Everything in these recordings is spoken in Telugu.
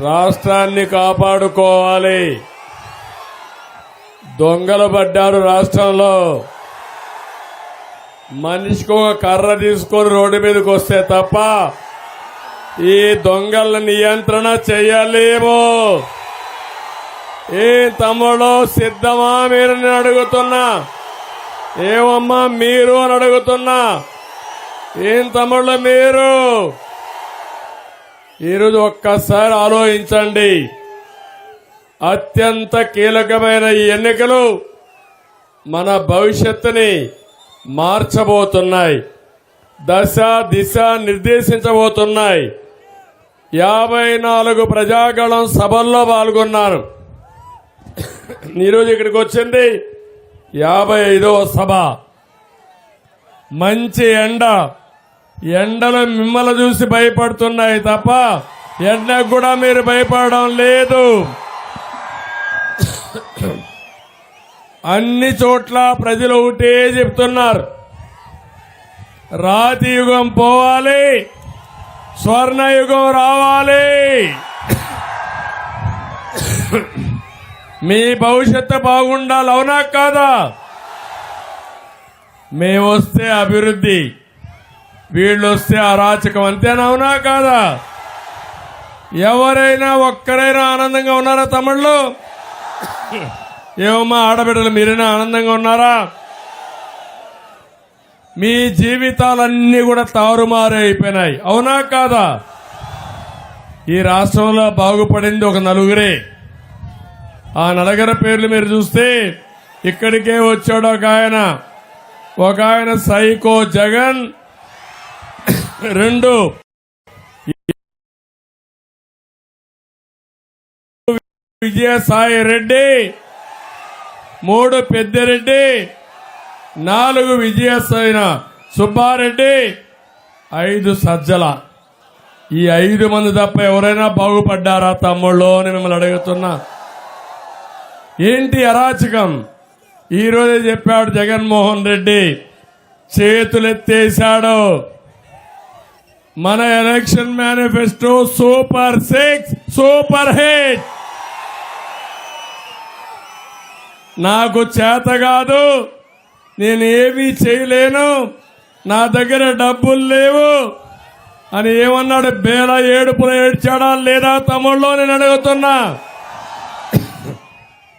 రాష్ట్రాన్ని కాపాడుకోవాలి. దొంగలు పడ్డారు రాష్ట్రంలో. మనిషికి ఒక కర్ర తీసుకొని రోడ్డు మీదకి వస్తే తప్ప ఈ దొంగల నియంత్రణ చేయలేము. ఏ తమ్ముడు సిద్ధమా మీరు నేను అడుగుతున్నా. ఏమమ్మా మీరు అని అడుగుతున్నా. ఏం తమ్ముళ్ళు మీరు? ఈరోజు ఒక్కసారి ఆలోచించండి. అత్యంత కీలకమైన ఈ ఎన్నికలు మన భవిష్యత్తుని మార్చబోతున్నాయి. దశ దిశ నిర్దేశించబోతున్నాయి. యాభై నాలుగు ప్రజాగళం సభల్లో పాల్గొన్నారు. ఈరోజు ఇక్కడికి వచ్చింది యాభై ఐదవ సభ. మంచి ఎండ. ఎండలు మిమ్మల్ని చూసి భయపడుతున్నాయి తప్ప ఎండకు కూడా మీరు భయపడడం లేదు. అన్ని చోట్ల ప్రజలు ఒకటే చెప్తున్నారు. రాతి యుగం పోవాలి స్వర్ణయుగం రావాలి. మీ భవిష్యత్తు బాగుండాలి అవునా కాదా? మేము వస్తే అభివృద్ధి. వీళ్ళు వస్తే అరాచకం అంతేనా? అవునా కాదా? ఎవరైనా ఒక్కరైనా ఆనందంగా ఉన్నారా తమిళ్ళు ఏమమ్మా ఆడబిడ్డలు మీరైనా ఆనందంగా ఉన్నారా? మీ జీవితాలన్నీ కూడా తారుమారు అయిపోయినాయి. అవునా కాదా? ఈ రాష్ట్రంలో బాగుపడింది ఒక నలుగురే. ఆ నలుగురి పేర్లు మీరు చూస్తే ఇక్కడికే వచ్చాడు ఒక ఆయన. ఒక ఆయన సైకో జగన్ రెండు. విజయసాయి రెడ్డి. మూడు పెద్దిరెడ్డి. నాలుగు విజయసాయిన సుబ్బారెడ్డి. ఐదు సజ్జల. ఈ ఐదు మంది తప్ప ఎవరైనా బాగుపడ్డారా తమ్ముళ్ళు అని మిమ్మల్ని అడుగుతున్నా. ఏంటి అరాచకం? ఈ రోజే చెప్పాడు జగన్మోహన్ రెడ్డి. చేతులెత్తేశాడు. మన election manifesto super six super hit. నాకు చేత కాదు నేను ఏమీ చేయలేను నా దగ్గర డబ్బులు లేవు అని ఏమన్నాడు? బేల ఏడుపులు ఏడ్చాడా లేదా తమ్ముళ్ళు నేను అడుగుతున్నా.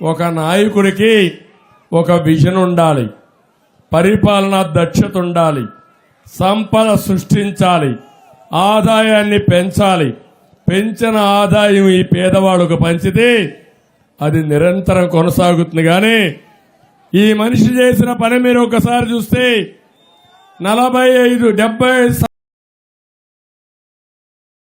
ఒక నాయకుడికి ఒక విజన్ ఉండాలి పరిపాలన దక్షత ఉండాలి సంపద సృష్టించాలి. ఆదాయాన్ని పెంచాలి. పెంచిన ఆదాయం ఈ పేదవాడుకు పంచితే అది నిరంతరం కొనసాగుతుంది కానీ ఈ మనిషి చేసిన పని మీరు ఒకసారి చూస్తే నలభై ఐదు డెబ్బై